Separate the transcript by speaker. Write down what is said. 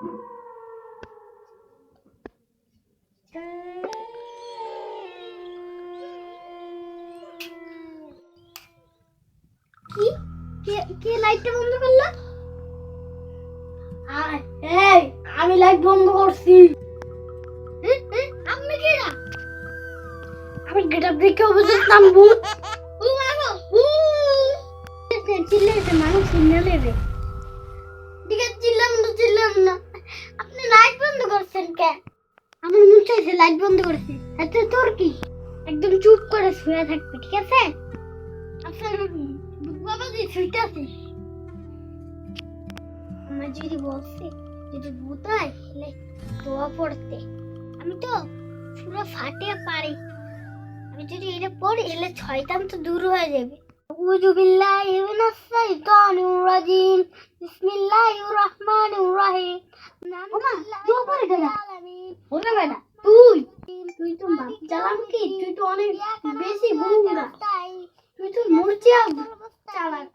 Speaker 1: কি কে লাইটটা বন্ধ করল এই আমি লাইট বন্ধ করছি আপনি কে না আমি গেটআপ দেখে বুঝতাম ভূত ও মাগো ভূত চিল্লাইতে মানুষ আমার মন চাইছে লাইট বন্ধ করেছি এতে তোর কি? একদম চুপ করে শুয়ে থাকবে, ঠিক আছে? আপনার বাবা যে শুইতে আছে আমার যদি বলছে, যদি ভূত হয়, তাহলে দোয়া পড়তে। আমি তো পুরো ফাটে পারি। আমি যদি এটা পড়ি, এলে ছয়তাম তো দূর হয়ে যাবে। আউযু বিল্লাহি মিনাশ শাইতানির রাজিম। বিসমিল্লাহির রহমানির রহিম। ওমা দোয়া পারে না। তুই তুই তো কি তুই তো অনেক বেশি বুঙ্গা তুই তো মরছিয়া চালাক।